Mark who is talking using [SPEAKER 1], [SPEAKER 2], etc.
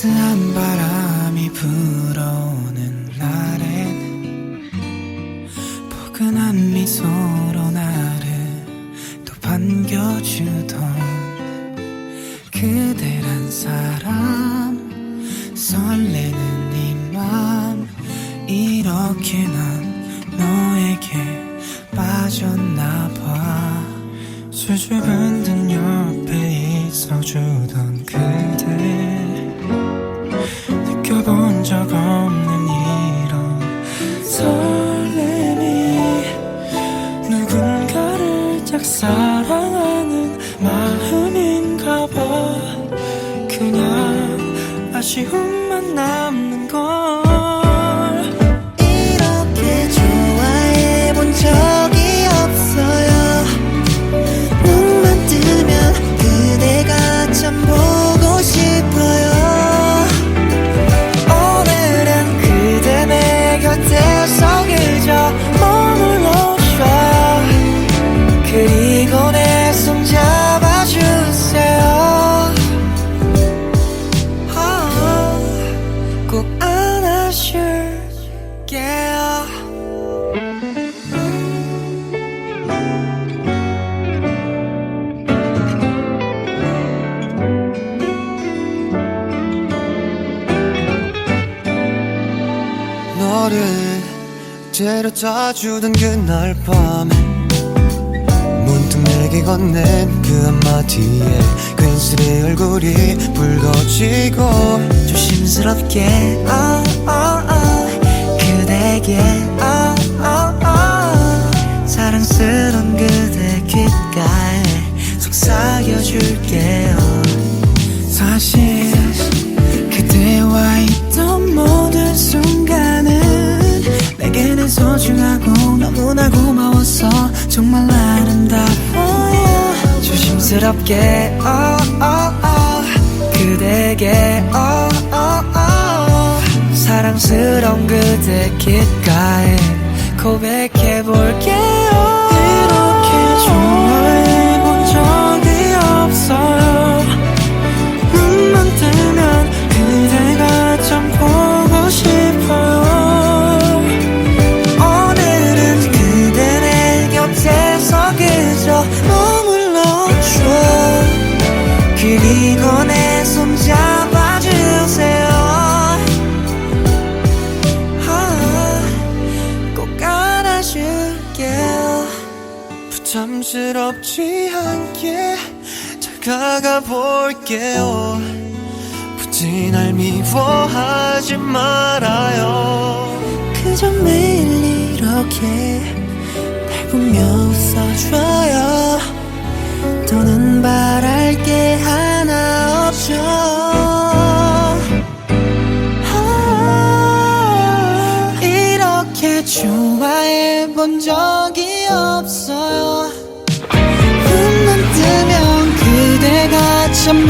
[SPEAKER 1] 따스한 바람이 불어오는 날엔 포근한 미소로 나를 또 반겨주던 그대란 사람 설레는 이맘 이렇게 난 너에게 빠졌나 봐. 수줍은 듯 옆에 있어주던 적 없는 이런 설렘이 누군가를 짝사랑하는 마음인가 봐. 그냥 아쉬움만 남
[SPEAKER 2] 너를 데려다 주던 그날 밤에 문득 내게 건넨 그 한마디에 괜스레 얼굴이 붉어지고
[SPEAKER 1] 조심스럽게 아, 아, 아, 그대에게 아, 정말 아름다워요 조심스럽게 어, 어, 어, 그대에게 어, 어, 어, 사랑스러운 그대 귓가에 고백해볼게요 이렇게 그리고 내 손 잡아주세요. 아, 꼭 안아줄게요.
[SPEAKER 2] 부담스럽지 않게 다가가 볼게요. 굳이 날 미워하지 말아요.
[SPEAKER 3] 그저 매일 이렇게 날 보며 웃어줘요. 더는 바랄
[SPEAKER 1] 해본 적이 없어요.
[SPEAKER 3] 눈만 뜨면
[SPEAKER 1] 그대가 참